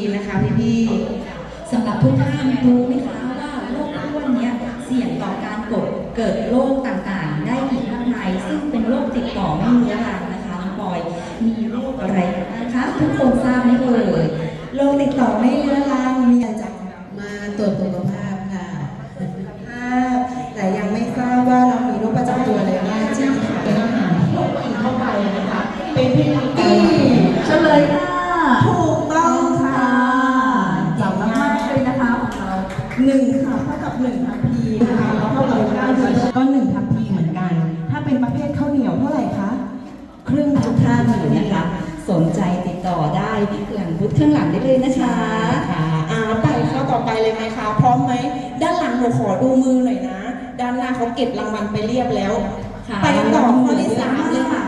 ดีนะคะพี่พี่ๆสำหรับทุกท่านรู้ไหมคะว่าโรคอ้วนเนี้ยเสี่ยงต่อการกดเกิดโรคต่างๆ ได้อีกมากมายซึ่งเป็นโรคติดต่อไม่เรื้อรังนะคะน้องบอยมีโรคอะไรนะคะทุกคนทราบไหมเอ่ยโรคติดต่อไม่เรื้อรังมีอะไรจากมาตรวจสุขภาพ นหลังหนูขอดูมือหน่อยนะ ด้านหน้าเขาเก็บรางวัลไปเรียบแล้ว ค่ะไปต่อข้อที่สามเลยค่ะ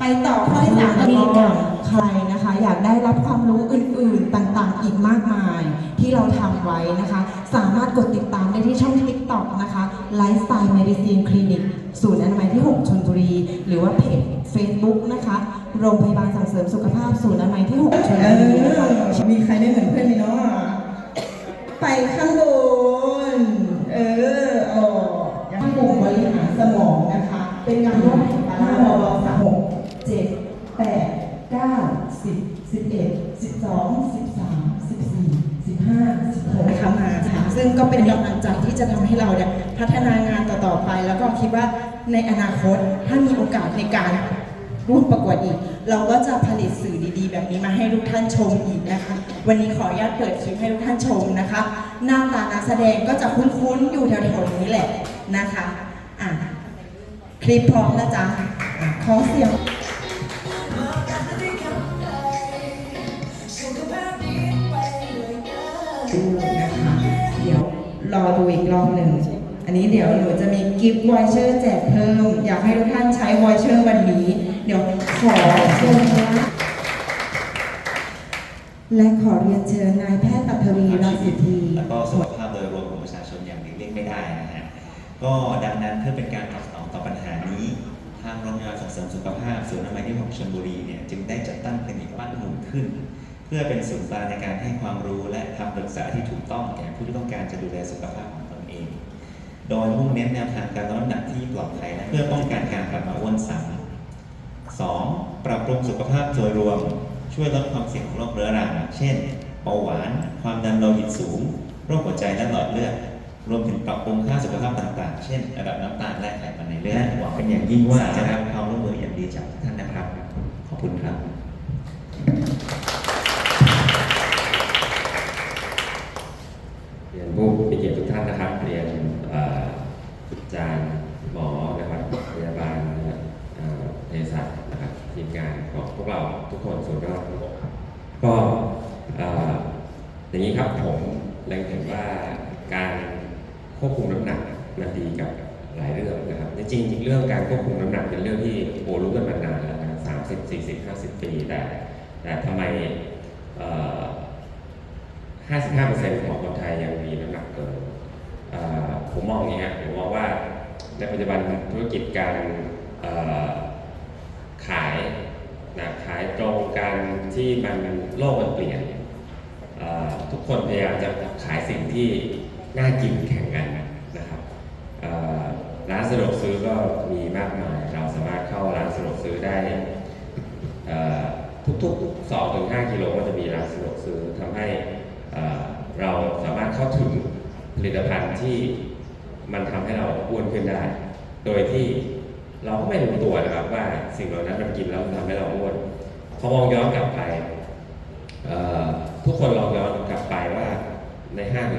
ไปต่อข้อที่สามแล้วมีก็กันใครนะคะ อยากได้รับความรู้อื่นๆต่างๆ อีกมากมาย ที่เราทำไว้นะคะ สามารถกดติดตามได้ที่ช่อง TikTok นะคะ Lifestyle Medicine Clinic ศูนย์อนามัยที่ 6ชลบุรี หรือว่าเพจ Facebook นะคะ โรงพยาบาลส่งเสริมสุขภาพศูนย์อนามัยที่ 6ชลเอบุรีนะคะอมีใครได้เหมือนเพื่อนไหมเนาะไปข้างบน สมองนะคะ เป็นการร่วมแห่งตาห้าบสามหกเจ็ดแปดเก้าสิบสิบเอ็ดสิบสองสิบสามสิบสี่สิบห้าสิบหกนะคะมาค่ะซึ่งก็เป็นกำลังใจที่จะทำให้เราเนี่ยพัฒนางานต่อๆไป แล้วก็คิดว่าในอนาคตถ้ามีโอกาสในการร่วมประกวดอีก เราก็จะผลิตสื่อดีๆ แบบนี้มาให้ทุกท่านชมอีกนะคะ วันนี้ขออนุญาตเปิดคลิปให้ทุกท่านชมนะคะ หน้าตานักแสดงก็จะคุ้นๆ อยู่แถวๆนี้แหละนะคะ คลิปพร้อมนะจ๊ะอะขอเสียงดูนะคะเดี๋ยวรอดูอีกรอบหนึ่ง อันนี้เดี๋ยวหนูจะมีกิฟต์วอยเชอร์แจกเพิ่ม อยากให้ทุกท่านใช้วอยเชอร์วันนี้ เดี๋ยวขอเชิญนะและขอเรียนเชิญนายแพทย์ปัทวีรังสิทธีแล้วก็สุขภาพโดยรวมของประชาชนอย่างหลีกเลี่ยงไม่ได้นะฮะ ก็ดังนั้นเพื่อเป็นการตอบสนอง ต่อปัญหานี้ ทางโรงพยาบาลส่งเสริมสุขภาพศูนย์อนามัยที่6ชลบุรีเนี่ยจึงได้จัดตั้งคลินิกบ้านหมุนขึ้น เพื่อเป็นศูนย์กลางในการให้ความรู้และคำปรึกษาที่ถูกต้องแก่ผู้ที่ต้องการจะดูแลสุขภาพของตนเอง โดยมุ่งเน้นแนวทางการลดน้ำหนักที่ปลอดภัยและเพื่อป้องกันการกลับมาอ้วนซ้ำ 2. ปรับปรุงสุขภาพโดยรวม ช่วยลดความเสี่ยงของโรคเรื้อรังเช่นเบาหวาน ความดันโลหิตสูง โรคหัวใจและหลอดเลือด รวมถึงปรับปรุงค่าสุขภาพต่างๆ เช่นระดับน้ำตาลและไขมันในเลือดหวังเป็นอย่างยิ่งว่าจะได้รับความร่วมมืออย่างดีจากทุกท่านนะครับ ขอบคุณครับเรียนผู้มีเกียรติทุกท่านนะครับ เรียนอาจารย์หมอนะครับพยาบาลนะครับเภสัชนะครับทีมงานของพวกเราทุกคนส่วนรอบครับก็เอ่ออย่างนี้ครับผมเล็งเห็นว่าการ ควบคุมน้ำหนักมันดีกับหลายเรื่องนะครับจริงจริงเรื่องการควบคุมน้ำหนักเป็นเรื่องที่โอรู้กันมานานแล้วนะสามสิบสี่สิบห้าสิบปีแต่แต่ทำไมห้าสิบห้าเปอ่อ55%ของคนไทยยังมีน้ำหนักเกินผมมองอย่างนี้ครับผมมองว่าในปัจจุบันธุรกิจการขายนะขายตรงกันที่มันโลกมันเปลี่ยน ทุกคนพยายามจะขายสิ่งที่ น่ากินแข่งกันนะครับร้านสะดวกซื้อก็มีมากมาย เราสามารถเข้าร้านสะดวกซื้อได้ทุกๆ2ถึง5กิโลก็จะมีร้านสะดวกซื้อทำให้เราสามารถเข้าถึงผลิตภัณฑ์ที่มันทำให้เราอ้วนขึ้นได้ โดยที่เราก็ไม่รู้ตัวนะครับว่าสิ่งเหล่านั้นมันกินแล้วทำให้เราอ้วนพอมองย้อนกลับไปทุกคนลองย้อนกลับไปว่า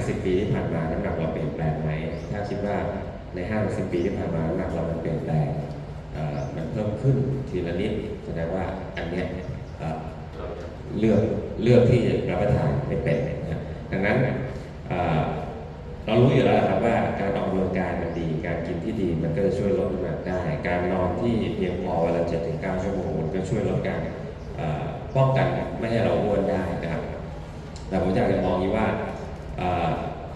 ใน5ถึง10ปีที่ผ่านมาน้ำหนักเราเปลี่ยนแปลงไหมถ้าคิดว่าใน5ถึง10ปีที่ผ่านมาน้ำหนักเรามันเปลี่ยนแปลงมันเพิ่มขึ้นทีละนิดแสดงว่าอันเนี้ยเอ่อเลือกเลือกที่จะรับประทานไม่เป็นนะดังนั้นเรารู้อยู่แล้วครับว่าการออกกำลังกายมันดี การกินที่ดีมันก็จะช่วยลดน้ำหนักได้ การนอนที่เพียงพอเวละเจ็ดถึงเก้าชั่วโมงมันก็ช่วยลดการป้องกันไม่ให้เราอ้วนได้นะครับ แต่ผมอยากจะมองนี้ว่า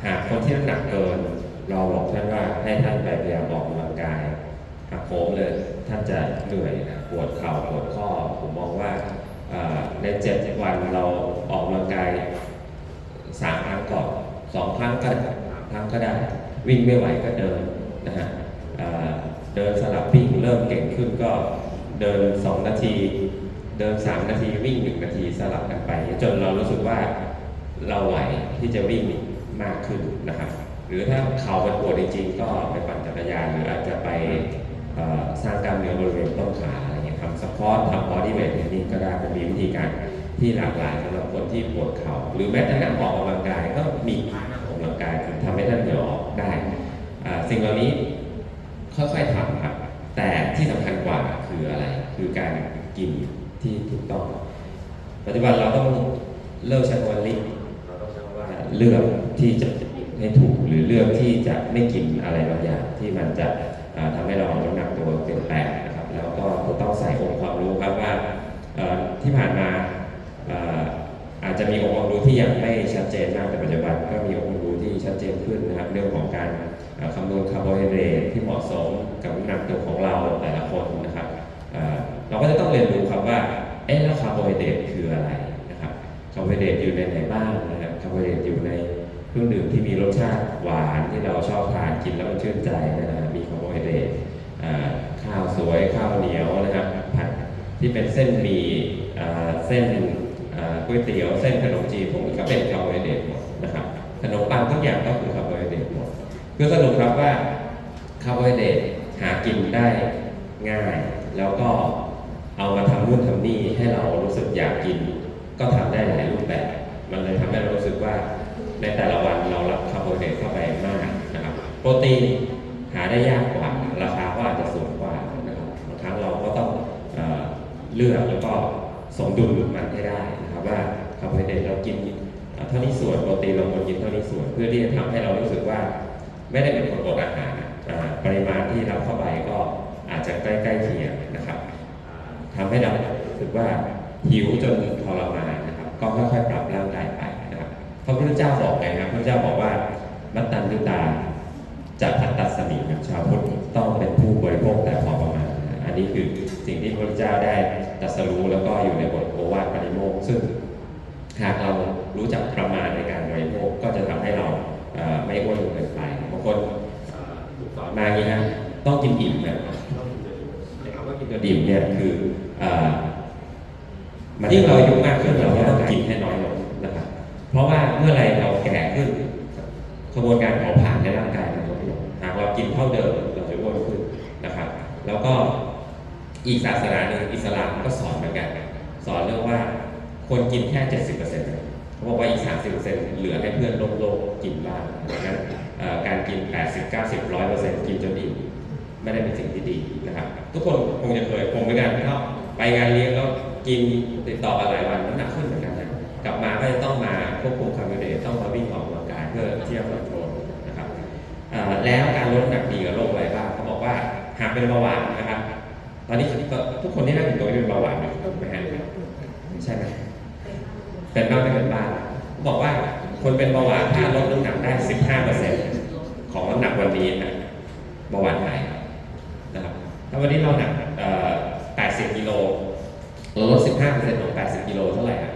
หากคนที่น้ำหนักเกิน เราบอกท่านว่าให้ท่านไปพยายามออกกำลังกายหักโหมเลยท่านจะเหนื่อยนะปวดเข่าปวดข้อผมมองว่าในเจ็ดวันเราออกกำลังกายสองครั้งก็ได้ครั้งก็ได้ วิ่งไม่ไหวก็เดินนะฮะเอ่อเดินสลับวิ่งเริ่มเก่งขึ้นก็เดิน 2 นาที เดิน 3 นาทีวิ่ง 1 นาทีสลับกันไป จนเรารู้สึกว่า เราไหวที่จะวิ่งมากขึ้นนะครับ หรือถ้าเข่ามันปวดจริงๆ ก็ไปปั่นจักรยานหรืออาจจะไปเอ่อสร้างกล้ามเนื้อบริเวณต้นขาอะไรเงี้ยทำสควอตทำบอดี้เวทเทรนนิ่งก็ได้มันมีวิธีการที่หลากหลายสำหรับคนที่ปวดเข่าหรือแม้แต่นั่งออกกำลังกายก็มีนั่งออกกำลังกายคือทำให้ท่านเหงื่อออกได้อ่าสิ่งเหล่านี้ค่อยๆทำครับ แต่ที่สำคัญกว่าคืออะไร คือการกินที่ถูกต้อง ปัจจุบันเราต้องเลิกใช้คำว่าลิมิต เลือกที่จะให้ถูกหรือเลือกที่จะไม่กินอะไรบางอย่างที่มันจะอ่าทำให้เราน้ำหนักตัวเปลี่ยนแปลงนะครับ แล้วก็ต้องใส่องค์ความรู้ครับว่าที่ผ่านมาอาจจะมีองค์ความรู้ที่ยังไม่ชัดเจนมากแต่ปัจจุบันก็มีองค์ความรู้ที่ชัดเจนขึ้นนะครับเรื่องของการคำนวณคาร์โบไฮเดรตที่เหมาะสมกับน้ำหนักตัวของเราแต่ละคนนะครับเราก็จะต้องเรียนรู้ครับว่าเอ๊ะแล้วคาร์โบไฮเดรตคืออะไรนะครับคาร์โบไฮเดรตอยู่ในไหนบ้าง คาร์โบไฮเดรตอยู่ในเครื่องดื่มที่มีรสชาติหวานที่เราชอบทานกินแล้วมันชื่นใจนะฮะมีคาร์โบไฮเดรตข้าวสวยข้าวเหนียวนะครับผัดที่เป็นเส้นหมี่เส้นก๋วยเตี๋ยวเส้นขนมจีนพวกนี้ก็เป็นคาร์โบไฮเดรตหมดนะครับขนมปังทุกอย่างก็คือคาร์โบไฮเดรตหมดคือสรุปครับว่าคาร์โบไฮเดรตหากินได้ง่าย แล้วก็เอามาทำนู่นทำนี่ให้เรารู้สึกอยากกิน ก็ทำได้หลายรูปแบบ มันเลยทำให้เรารู้สึกว่าในแต่ละวันเรารับคาร์โบไฮเดรตเข้าไปมากนะครับ โปรตีนหาได้ยากกว่า ราคาก็อาจจะสูงกว่านะครับบางครั้งเราก็ต้องเอเลือกแล้วก็สมดุลมันให้ได้นะครับว่าคาร์โบไฮเดรตเรากินเท่านี้ส่วนโปรตีนเราควรกินเท่านี้ส่วน เพื่อที่จะทำให้เรารู้สึกว่าไม่ได้เป็นคนอดอาหารปริมาณที่รับเข้าไปก็อาจจะใกล้ๆเคียงนะครับทำให้เรารู้สึกว่าหิวจนทรมานนะครับ ก็ค่อยๆปรับ ระพุทธเจ้าบอกไงครับพระพุทธเจ้าบอกว่า มัตตัญญุตาจะพัตตัสสมินะชาวพุทธต้องเป็นผู้บริโภคแต่พอประมาณนะอันนี้คือสิ่งที่พระพุทธเจ้าได้ตรัสรู้แล้วก็อยู่ในบทโอวาทปริโมกข์ซึ่งหากเรารู้จักประมาณในการบริโภคก็จะทำให้เราเอ่อไม่อ้วนจนเกินไปบางคนเอ่อสอนมาอย่างนี้นะต้องกินอิ่มนะต้องกินจนอิ่มไอ้คำว่ากินจนอิ่มเนี่ยคือเอ่อมันยิ่งเราอายุมากขึ้นเราก็ต้องกินให้น้อยลงนะครับ เพราะว่าเมื่อไรเราแก่ขึ้นกระบวนการเผาผลาญในร่างกายมันลดลงหากเรากินเท่าเดิมเราจะอ้วนขึ้นนะครับ แล้วก็อีกศาสนาหนึ่งอิสลามก็สอนเหมือนกัน สอนเรื่องว่าควรกินแค่ 70%เปอร์เซ็นต์เขาบอกว่าอีก 30%เหลือให้เพื่อนโลกโลกกินบ้างดังนั้นเอ่อการกิน 80 90 100%กินจนอิ่มไม่ได้เป็นสิ่งที่ดีนะครับ ทุกคนคงจะเคยผมเหมือนกันเขาไปงานเลี้ยงแล้วกินติดต่อกันหลายวันน้ำหนักขึ้นเหมือนกัน กลับมาก็จะต้องมาควบคุมคาร์โบไฮเดรตต้องมาวิ่งออกกำลังกายเพื่อที่จะคอนโทรลนะครับแล้วการลดน้ำหนักดีกับโรคอะไรบ้างเขาบอกว่าหากเป็นเบาหวานนะครับตอนนี้ทุกคนที่นั่งอยู่ตรงนี้เป็นเบาหวานไหมไม่ฮะใช่ไหมเป็นบ้างไม่เป็นบ้างบอกว่าคนเป็นเบาหวานถ้าลดน้ำหนักได้ 15%ของน้ำหนักวันนี้นะเบาหวานหายนะครับถ้าวันนี้เราหนัก80กิโลเราลด 15%ของ 80กิโลเท่าไหร่อะ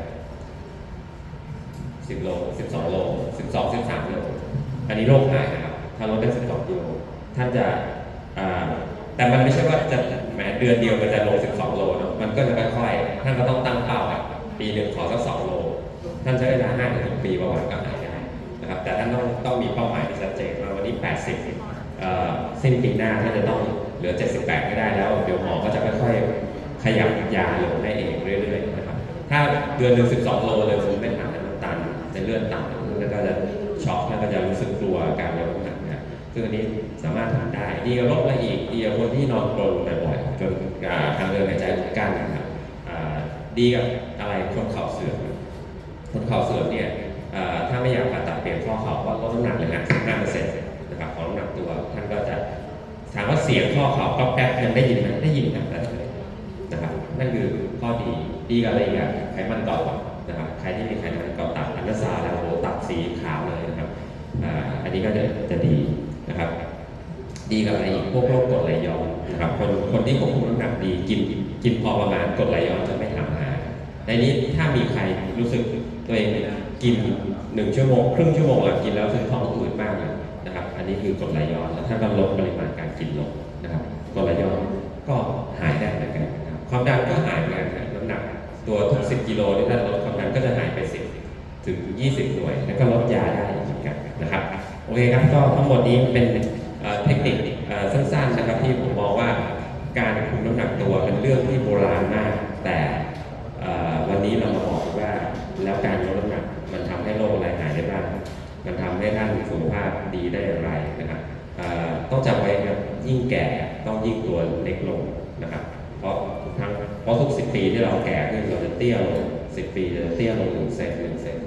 10 โล 12 โล 12 13 โล อันนี้โรคหายนะครับถ้าลดได้ 12 กิโล ท่านจะอ่าแต่มันไม่ใช่ว่าจะแหมเดือนเดียวมันจะลง 12 โลเนอะมันก็จะค่อยๆ ท่านก็ต้องตั้งเป้าครับปีหนึ่งขอสัก 2 โล ท่านใช้เวลา5ถึงปีประวัติก็หายได้นะครับ แต่ท่านต้องต้องมีเป้าหมายที่ชัดเจนว่าวันนี้ 80เอ่อสิ้นปีหน้าท่านจะต้องเหลือ 78ก็ได้แล้ว เดี๋ยวหมอก็จะค่อยๆขยับยาลงให้เองเรื่อยๆนะครับ ถ้าเดือนหนึ่ง12 โลเลยคุณไม่ทานน้าลใน เลือดต่ำแล้วก็จะช็อกแล้วก็จะรู้สึกกลัวการลดน้ำหนักนะซึ่งอันนี้สามารถทำได้ดีกว่าลดอะไรอีกดีกว่าคนที่นอนกรนบ่อยๆจนทางเดินหายใจอุดกั้นนะครับดีกับอะไรคนเข่าเสื่อมคนเข่าเสื่อมเนี่ยถ้าไม่อยากผ่าตัดเปลี่ยนข้อเข่าก็ลดน้ำหนักเลยนะ15%นต์นะครับของน้ำหนักตัวท่านก็จะถามว่าเสียงข้อเข่าก็แป๊บยังได้ยินไหมได้ยินนะได้เลยนะครับนั่นคือข้อดีดีกับอะไรอีกอะไขมันกาะตับ นะครับใครที่มีไขมันเกาะตับอันตราซาวด์แล้วโอ้โหตับสีขาวเลยนะครับอันนี้ก็จะจะดีนะครับ ดีกับอะไรอีกพวกโรคกรดไหลย้อนนะครับคนคนที่ควบคุมน้ำหนักดีกินกินพอประมาณกรดไหลย้อนจะไม่ทำหาในนี้ถ้ามีใครรู้สึกตัวเองกินหนึ่งชั่วโมงครึ่งชั่วโมงหลังกินแล้วจะท้องอืดมากเลยนะครับ อันนี้คือกรดไหลย้อนแล้วถ้าเราลดปริมาณการกินลงนะครับกรดไหลย้อนก็หายได้เหมือนกันนะครับความดันก็หายเหมือนกันน้ำหนักตัวทุก10กิโลที่ท่านลด ก็จะหายไป 10 ถึง 20 หน่วย แล้วก็ลดยาได้เหมือนกันนะครับ โอเคครับ ก็ทั้งหมดนี้เป็นเทคนิคสั้นๆนะครับที่ผมมองว่าการคุมน้ำหนักตัวเป็นเรื่องที่โบราณมาก แต่วันนี้เรามาบอกว่าแล้วการลดน้ำหนักมันทำให้โรคอะไรหายได้บ้าง มันทำให้ท่านสุขภาพดีได้อย่างไรนะครับต้องจำไว้ครับยิ่งแก่ต้องยิ่งตัวเล็กลงนะครับ เพราะทุกครั้ง เพราะทุกสิบปีที่เราแก่ขึ้นเราจะเตี้ยลงสิบปีจะเตี้ยลงหนึ่งเซนหนึ่งเซน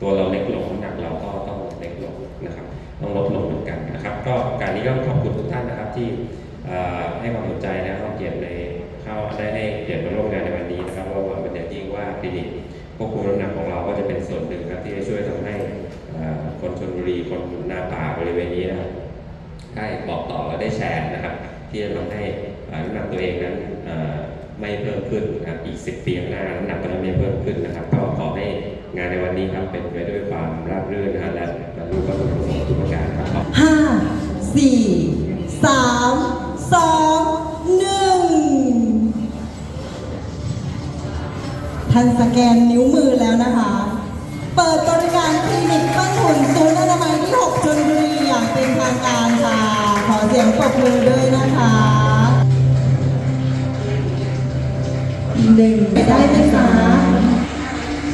ตัวเราเล็กลงน้ำหนักเราก็ต้องเล็กลงนะครับ ต้องลดลงเหมือนกันนะครับ ก็การนี้ก็ขอบคุณทุกท่านนะครับที่ให้ความสนใจและเข้าเกียรติในเข้าได้ให้เกียรติมาร่วมงานในวันนี้นะครับเราหวังเป็นอย่างยิ่งว่าคลินิกควบคุมน้ำหนักของเราก็จะเป็นส่วนหนึ่งครับที่จะช่วยทำให้คนชนบุรีคนหน้าป่าบริเวณนี้นะครับได้บอกต่อและได้แชร์นะครับ ที่จะทำให้น้ำหนักตัวเองนั้น ไม่เพิ่มขึ้นนะครับอีก 10 ปีข้างหน้าน้ำหนักก็จะไม่เพิ่มขึ้นนะครับ ก็ขอให้งานในวันนี้ครับเป็นไปด้วยความราบรื่นนะฮะและบรรลุวัตถุประสงค์ทุกประการครับ ห้าสี่สามสองหนึ่งท่านสแกนนิ้วมือแล้วนะคะ เปิดบริการคลินิกปั้นหุ่นศูนย์อนามัยที่ 6ชลบุรีอย่างเป็นทางการค่ะ ขอเสียงปรบมือด้วยนะคะ หนึ่งได้ไหมคะ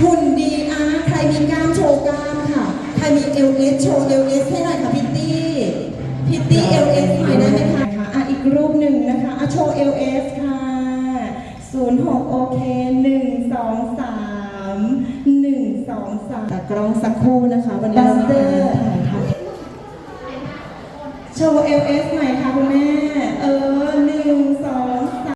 หุ่นดีอาใครมีกล้ามโชว์กล้ามค่ะ ใครมีเอลเอสโชว์เอลเอสให้หน่อยค่ะพิตตี้ พิตตี้เอลเอสหน่อยได้ไหมคะอะอีกรูปหนึ่งนะคะอะโชว์เอลเอสค่ะศูนย์หกโอเคหนึ่งสองสามหนึ่งสองสามแต่กล้องสักครู่นะคะ วันนี้เรามีการถ่ายทำโชว์เอลเอสหน่อยค่ะคุณแม่ เออหนึ่งสอง